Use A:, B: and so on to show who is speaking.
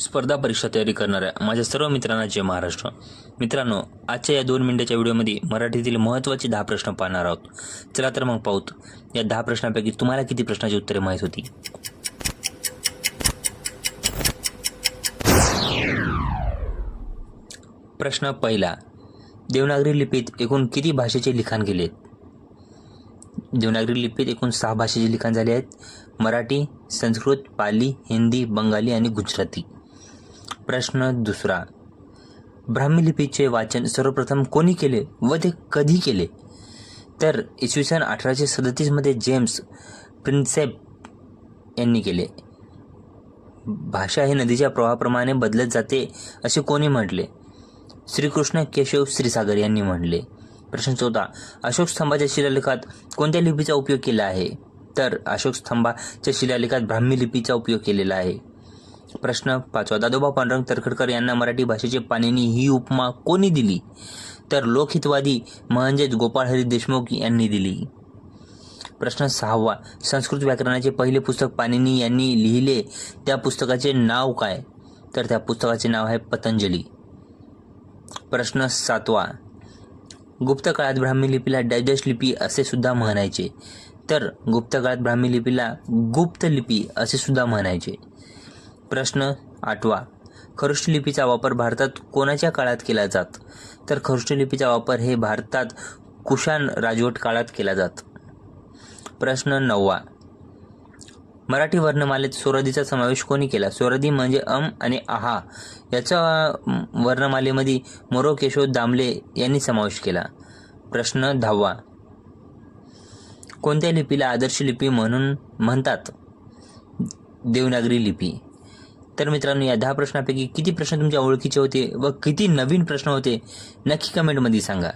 A: स्पर्धा परीक्षा तयारी करणाऱ्या माझ्या सर्व मित्रांना जय महाराष्ट्र. मित्रांनो आजच्या या दोन मिनिटाच्या व्हिडिओमध्ये मराठीतील महत्त्वाचे दहा प्रश्न पाहणार आहोत. चला तर मग पाहूत. या दहा प्रश्नांपैकी तुम्हाला किती प्रश्नाची उत्तरे माहीत होती? प्रश्न पहिला. देवनागरी लिपीत एकूण किती भाषेचे लिखाण केले देवनागरी लिपीत एकूण सहा भाषेचे लिखाण झाले आहेत. मराठी संस्कृत पाली हिंदी बंगाली आणि गुजराती. प्रश्न दुसरा. ब्राह्मी लिपीचे वाचन सर्वप्रथम कोणी केले व ते कधी केले? तर इसवी सन अठराशे सदतीसमध्ये जेम्स प्रिन्सेप यांनी केले. भाषा ही नदीच्या प्रवाहाप्रमाणे बदलत जाते असे कोणी म्हटले? श्रीकृष्ण केशव श्रीसागर यांनी म्हटले. प्रश्न चौथा अशोक स्तंभाच्या शिलालेखात कोणत्या लिपीचा उपयोग केला आहे? तर अशोक स्तंभाच्या शिलालेखात ब्राह्मी लिपीचा उपयोग केलेला आहे. प्रश्न. पाचवा दादोबा पांडुरंग तरखडकर यांना मराठी भाषेचे पाणिनी ही उपमा कोणी दिली? तर लोकहितवादी म्हणजेच गोपाळहरी देशमुख यांनी दिली. प्रश्न सहावा संस्कृत व्याकरणाचे पहिले पुस्तक पाणिनी यांनी लिहिले त्या पुस्तकाचे नाव काय? तर त्या पुस्तकाचे नाव आहे पतंजली. प्रश्न सातवा गुप्त काळात ब्राह्मी लिपीला डायजेस्ट लिपी असे सुद्धा म्हणायचे. तर गुप्त काळात ब्राह्मी लिपीला गुप्त लिपी असे सुद्धा म्हणायचे. प्रश्न आठवा. खरुष्ट लिपीचा वापर भारतात कोणाच्या काळात केला जात? तर खरुष्ट लिपीचा वापर हे भारतात कुशाण राजवट काळात केला जात. प्रश्न नववा. मराठी वर्णमालेत स्वरदीचा समावेश कोणी केला? स्वरदी म्हणजे अम आणि आहा. याचा वर्णमालेमध्ये मोरो केशव दामले यांनी समावेश केला. प्रश्न दहावा. कोणत्या लिपीला आदर्श लिपी म्हणून म्हणतात? देवनागरी लिपी. तर मित्रांनो या दहा प्रश्नापैकी किती प्रश्न तुमच्या ओळखीचे होते व किती नवीन प्रश्न होते नक्की कमेंटमध्ये सांगा.